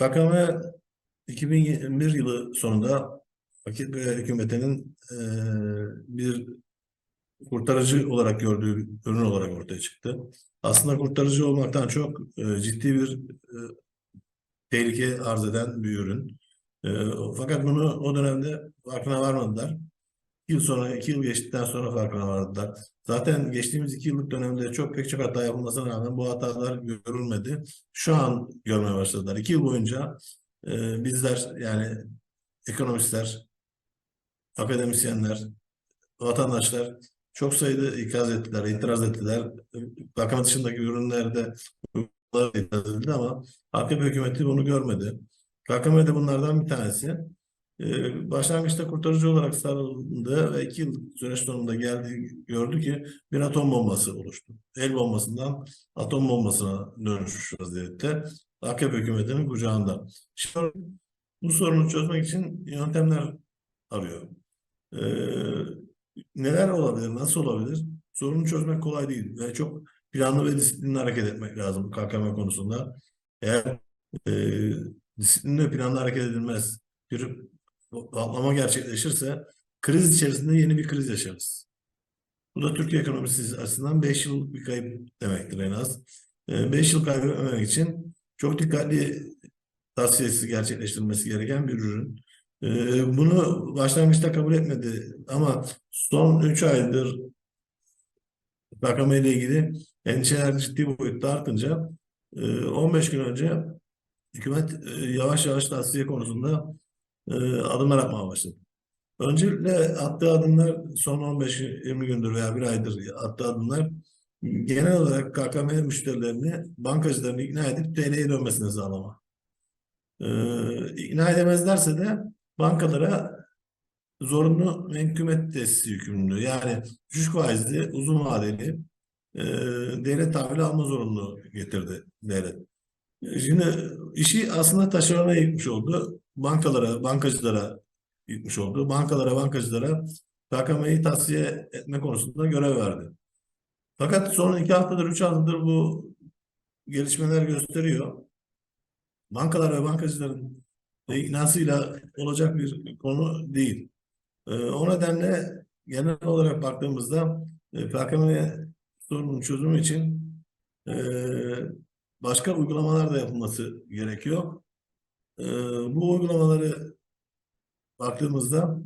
KKM 2021 yılı sonunda Akit Bey hükümetinin eee, bir kurtarıcı olarak gördüğü ürün olarak ortaya çıktı. Aslında kurtarıcı olmaktan çok eee, ciddi bir eee, tehlike arz eden bir ürün. Fakat bunu o dönemde farkına varmadılar. Yıl sonra, iki yıl geçtikten sonra farkına vardılar. Zaten geçtiğimiz iki yıllık dönemde çok pek çok hata yapılmasına rağmen bu hatalar görülmedi. Şu an görmeye başladılar. İki yıl boyunca e, bizler yani ekonomistler, akademisyenler, vatandaşlar çok sayıda ikaz ettiler, itiraz ettiler. Bakan dışındaki ürünlerde itiraz edildi ama AKP hükümeti bunu görmedi. KKM de bunlardan bir tanesi. Ee, başlangıçta kurtarıcı olarak sarıldı ve iki yıl süreç sonunda geldi, gördü ki bir atom bombası oluştu. El bombasından atom bombasına dönüşmüş vaziyette. AKP hükümetinin kucağında. Şimdi bu sorunu çözmek için yöntemler arıyor. Ee, neler olabilir, nasıl olabilir? Sorunu çözmek kolay değil ve çok planlı ve disiplinli hareket etmek lazım KKM konusunda. Eğer e, disiplinli ve planlı hareket edilmez, bir patlama gerçekleşirse kriz içerisinde yeni bir kriz yaşarız. Bu da Türkiye ekonomisi açısından 5 yıllık bir kayıp demektir en az. 5 yıl kaybetmemek için çok dikkatli tavsiyesi gerçekleştirilmesi gereken bir ürün. Ee, Bunu başlangıçta kabul etmedi ama son 3 aydır rakam ile ilgili endişeler ciddi boyutta artınca e, 15 gün önce hükümet e, yavaş yavaş tavsiye konusunda e, adımlar atmaya başladı. Öncelikle attığı adımlar son 15-20 gündür veya bir aydır attığı adımlar genel olarak KKM müşterilerini, bankacılarını ikna edip TL'ye dönmesini sağlama. Ee, ikna edemezlerse de bankalara zorunlu menkımet tesisi yükümlülüğü yani düşük faizli uzun vadeli e, devlet tahvili alma zorunluluğu getirdi devlet. Şimdi işi aslında taşerona yıkmış oldu. Bankalara, bankacılara yıkmış oldu. Bankalara, bankacılara KKM'yi tavsiye etme konusunda görev verdi. Fakat son iki haftadır, üç haftadır bu gelişmeler gösteriyor. Bankalar ve bankacıların iknasıyla olacak bir konu değil. Ee, o nedenle genel olarak baktığımızda e, KKM sorunun çözümü için e, başka uygulamalar da yapılması gerekiyor. Ee, bu uygulamaları baktığımızda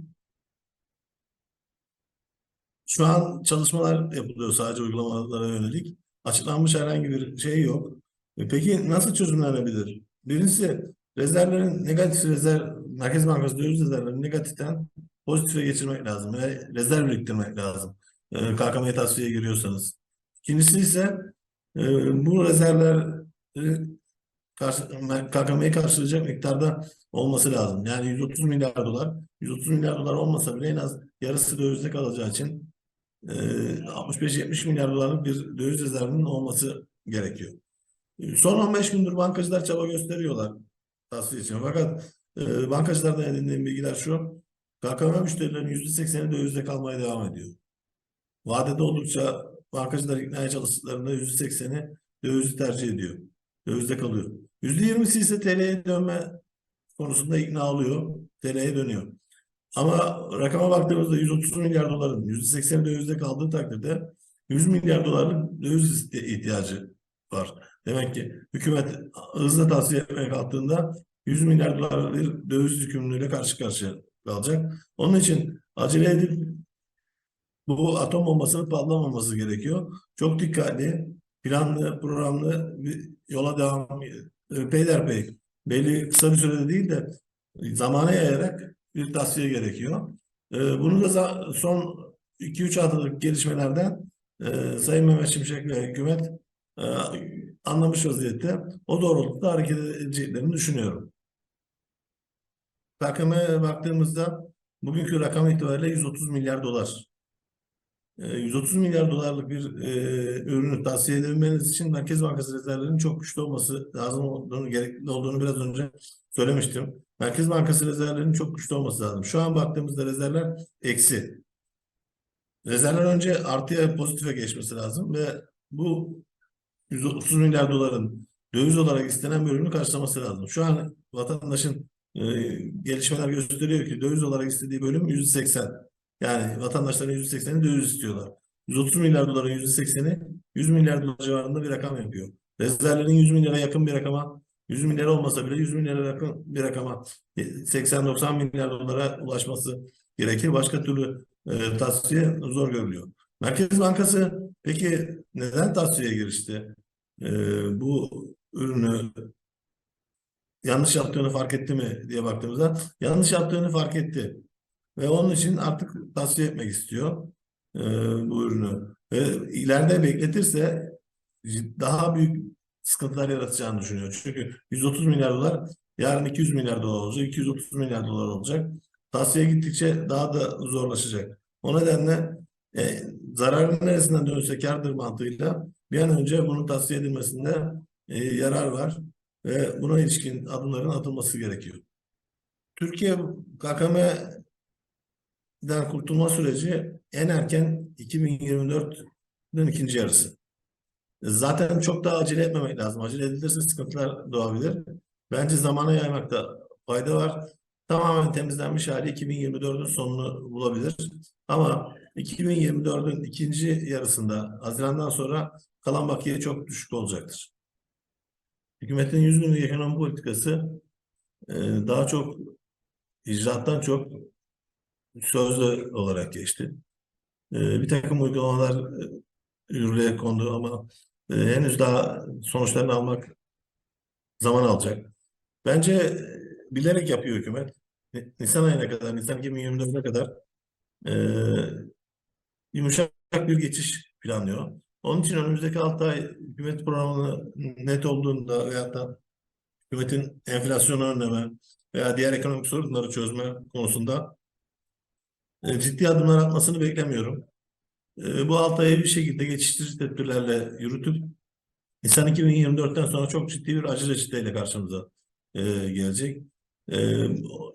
şu an çalışmalar yapılıyor sadece uygulamalara yönelik. Açıklanmış herhangi bir şey yok. E, Peki nasıl çözümlenebilir? Birincisi rezervlerin negatif rezerv, Merkez Bankası döviz rezervlerini negatiften pozitife geçirmek lazım ve rezerv biriktirmek lazım. E, KKM tasfiye giriyorsanız. İkincisi ise e, bu rezervler KKM'yi karşılayacak miktarda olması lazım. Yani 130 milyar dolar, 130 milyar dolar olmasa bile en az yarısı dövizde kalacağı için e, 65-70 milyar dolarlık bir döviz rezervinin olması gerekiyor. E, Son 15 gündür bankacılar çaba gösteriyorlar tasfiye için. Fakat e, bankacılardan edindiğim bilgiler şu, KKM müşterilerinin %80'i dövizde kalmaya devam ediyor. Vadede oldukça bankacılar ikna çalıştıklarında %80'i dövizi tercih ediyor. Dövizde kalıyor. %20'si ise TL'ye dönme konusunda ikna oluyor. TL'ye dönüyor. Ama rakama baktığımızda 130 milyar doların %80'i dövizde kaldığı takdirde 100 milyar dolarlık döviz ihtiyacı var. Demek ki hükümet hızla tavsiye etmeye kalktığında 100 milyar dolar bir döviz yükümlülüğüyle karşı karşıya kalacak. Onun için acele edip bu atom bombasının patlamaması gerekiyor. Çok dikkatli, planlı, programlı bir yola devam peyderpey belli kısa bir sürede değil de zamana yayarak bir tavsiye gerekiyor. E, Bunu da son 2-3 haftalık gelişmelerden e, Sayın Mehmet Şimşek ve hükümet e, anlamış vaziyette. O doğrultuda hareket edeceklerini düşünüyorum. KKM'ye baktığımızda bugünkü rakam itibariyle 130 milyar dolar. E, 130 milyar dolarlık bir e, ürünü tavsiye edebilmeniz için Merkez Bankası rezervlerinin çok güçlü olması lazım olduğunu, gerekli olduğunu biraz önce söylemiştim. Merkez Bankası rezervlerinin çok güçlü olması lazım. Şu an baktığımızda rezervler eksi. Rezervler önce artıya pozitife geçmesi lazım ve bu 130 milyar doların döviz olarak istenen bir ürünü karşılaması lazım. Şu an vatandaşın e, gelişmeler gösteriyor ki döviz olarak istediği bölüm %80. Yani vatandaşların %80'i döviz istiyorlar. 130 milyar doların %80'i 100 milyar dolar civarında bir rakam yapıyor. Rezervlerin 100 milyara yakın bir rakama 100 milyar olmasa bile 100 milyara yakın bir rakama 80-90 milyar dolara ulaşması gerekir. Başka türlü e, tasfiye zor görülüyor. Merkez Bankası peki neden tasfiyeye girişti? E, bu ürünü yanlış yaptığını fark etti mi diye baktığımızda yanlış yaptığını fark etti. Ve onun için artık tasfiye etmek istiyor e, bu ürünü. Ve ileride bekletirse daha büyük sıkıntılar yaratacağını düşünüyor. Çünkü 130 milyar dolar yarın 200 milyar dolar olacak, 230 milyar dolar olacak. Tavsiye gittikçe daha da zorlaşacak. O nedenle e, zararın neresinden dönse kardır mantığıyla bir an önce bunun tavsiye edilmesinde e, yarar var ve buna ilişkin adımların atılması gerekiyor. Türkiye KKM'den kurtulma süreci en erken 2024'ün ikinci yarısı. Zaten çok daha acele etmemek lazım. Acele edilirse sıkıntılar doğabilir. Bence zamana yaymakta fayda var. Tamamen temizlenmiş hali 2024'ün sonunu bulabilir. Ama 2024'ün ikinci yarısında Haziran'dan sonra kalan bakiye çok düşük olacaktır. Hükümetin 100 günlük ekonomi politikası e, daha çok icraattan çok sözlü olarak geçti. E, bir takım uygulamalar e, yürürlüğe kondu ama henüz daha sonuçlarını almak zaman alacak. Bence bilerek yapıyor hükümet. Nisan ayına kadar, Nisan 2024'e kadar e, yumuşak bir geçiş planlıyor. Onun için önümüzdeki 6 ay hükümet programını net olduğunda veyahut da hükümetin enflasyonu önleme veya diğer ekonomik sorunları çözme konusunda e, ciddi adımlar atmasını beklemiyorum. E, bu 6 ayı bir şekilde geçiştirici tedbirlerle yürütüp Nisan 2024'ten sonra çok ciddi bir acı reçeteyle karşımıza e, gelecek. E,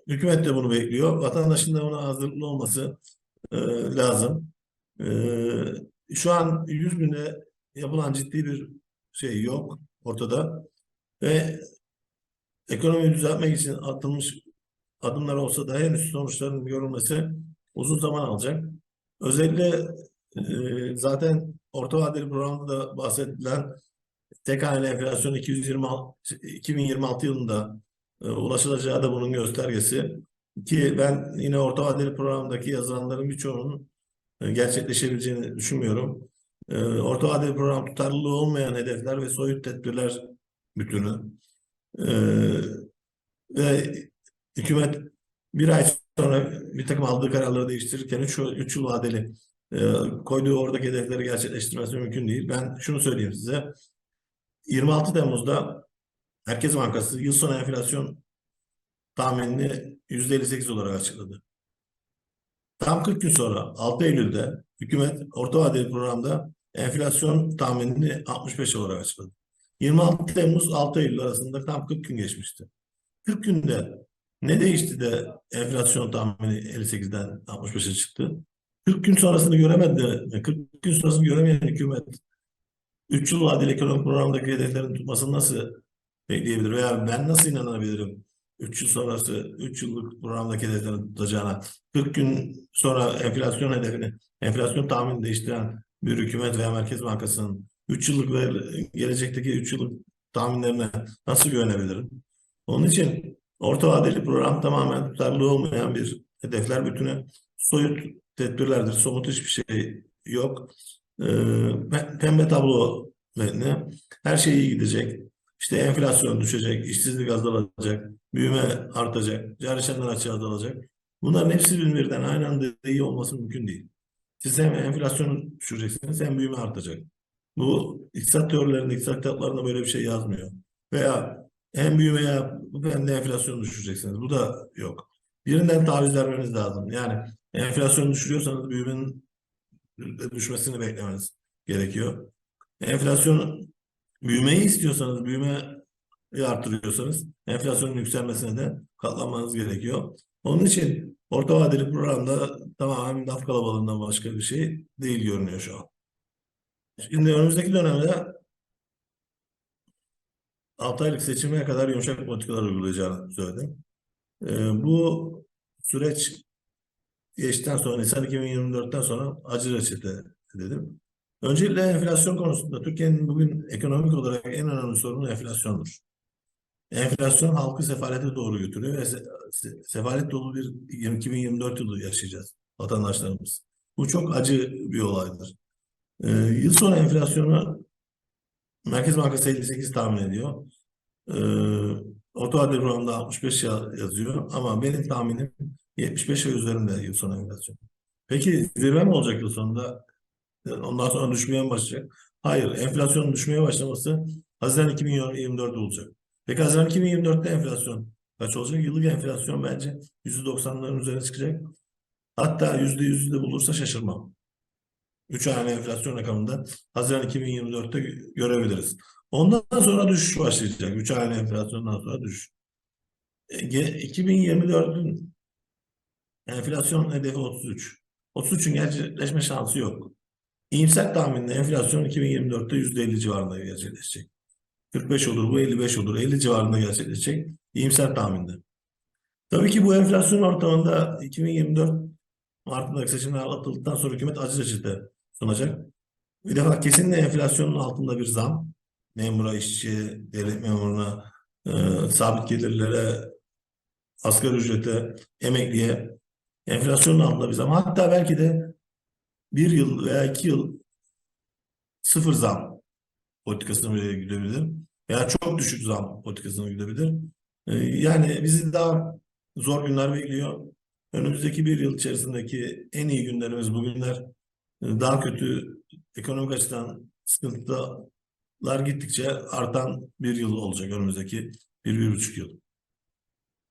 hükümet de bunu bekliyor. Vatandaşın da ona hazırlıklı olması e, lazım. E, şu an 100 binde yapılan ciddi bir şey yok ortada. Ve ekonomiyi düzeltmek için atılmış adımlar olsa da henüz sonuçların görülmesi uzun zaman alacak. Özellikle e, zaten orta vadeli programda da bahsedilen tek haneli enflasyon 226, 2026 yılında e, ulaşılacağı da bunun göstergesi. Ki ben yine orta vadeli programdaki yazılanların birçoğunun e, gerçekleşebileceğini düşünmüyorum. E, orta vadeli program tutarlılığı olmayan hedefler ve soyut tedbirler bütünü. E, ve hükümet bir ay sonra bir takım aldığı kararları değiştirirken 3 yıl vadeli koyduğu oradaki hedefleri gerçekleştirmesi mümkün değil. Ben şunu söyleyeyim size. 26 Temmuz'da Merkez Bankası yıl sonu enflasyon tahminini %58 olarak açıkladı. Tam 40 gün sonra 6 Eylül'de hükümet orta vadeli programda enflasyon tahminini 65 olarak açıkladı. 26 Temmuz 6 Eylül arasında tam 40 gün geçmişti. 40 günde ne değişti de enflasyon tahmini 58'den 65'e çıktı? 40 gün sonrasını göremedi. 40 gün sonrasını göremeyen hükümet 3 yıl vadeli ekonomik programdaki hedeflerin tutmasını nasıl bekleyebilir veya ben nasıl inanabilirim 3 yıl sonrası 3 yıllık programdaki hedeflerin tutacağına 40 gün sonra enflasyon hedefini enflasyon tahmini değiştiren bir hükümet veya Merkez Bankası'nın 3 yıllık ve gelecekteki 3 yıllık tahminlerine nasıl güvenebilirim? Onun için orta vadeli program tamamen tutarlı olmayan bir hedefler bütünü soyut tedbirlerdir. Somut hiçbir şey yok. Ee, pembe tablo metni. Her şey iyi gidecek. İşte enflasyon düşecek, işsizlik azalacak, büyüme artacak, cari işlemler açığı azalacak. Bunların hepsi birbirinden aynı anda iyi olması mümkün değil. Siz hem enflasyonu düşüreceksiniz hem büyüme artacak. Bu iktisat teorilerinde, iktisat kitaplarında böyle bir şey yazmıyor. Veya hem büyümeye hem de enflasyonu düşüreceksiniz. Bu da yok. Birinden taviz vermeniz lazım. Yani enflasyonu düşürüyorsanız büyümenin düşmesini beklemeniz gerekiyor. Enflasyon büyümeyi istiyorsanız, büyümeyi artırıyorsanız enflasyonun yükselmesine de katlanmanız gerekiyor. Onun için orta vadeli programda tamamen laf kalabalığından başka bir şey değil görünüyor şu an. Şimdi önümüzdeki dönemde 6 aylık seçime kadar yumuşak politikalar uygulayacağını söyledi. Ee, bu süreç geçtikten sonra Nisan 2024'ten sonra acı reçete dedim. Öncelikle enflasyon konusunda Türkiye'nin bugün ekonomik olarak en önemli sorunu enflasyondur. Enflasyon halkı sefalete doğru götürüyor ve se- sefalet dolu bir 2024 yılı yaşayacağız vatandaşlarımız. Bu çok acı bir olaydır. Ee, yıl sonu enflasyonu Merkez Bankası 58 tahmin ediyor. Ee, orta vadeli programda 65 ya- yazıyor ama benim tahminim 75 ve üzerinde yıl sonu enflasyon. Peki zirve mi olacak yıl sonunda? Ee, Ondan sonra düşmeye mi başlayacak? Hayır, enflasyonun düşmeye başlaması Haziran 2024'de olacak. Peki Haziran 2024'te enflasyon kaç olacak? Yıllık enflasyon bence %90'ların üzerine çıkacak. Hatta %100'ü de bulursa şaşırmam. 3 haneli enflasyon rakamında Haziran 2024'te gö- görebiliriz. Ondan sonra düşüş başlayacak. 3 haneli enflasyondan sonra düşüş. E, ge- 2024'ün enflasyon hedefi 33. 33'ün gerçekleşme şansı yok. İyimser tahminle enflasyon 2024'te %50 civarında gerçekleşecek. 45 olur bu 55 olur 50 civarında gerçekleşecek. İyimser tahminde. Tabii ki bu enflasyon ortamında 2024 Mart'ındaki seçimler atıldıktan sonra hükümet acı reçete sunacak. Bir defa kesinlikle enflasyonun altında bir zam. Memura, işçiye, devlet memuruna, e, sabit gelirlere, asgari ücrete, emekliye enflasyonun altında bir zam. Hatta belki de bir yıl veya iki yıl sıfır zam politikasına bile gidebilir. Veya çok düşük zam politikasına gidebilir. E, yani bizi daha zor günler bekliyor. Önümüzdeki bir yıl içerisindeki en iyi günlerimiz bugünler. Daha kötü ekonomik açıdan sıkıntılar gittikçe artan bir yıl olacak önümüzdeki bir, bir buçuk yıl.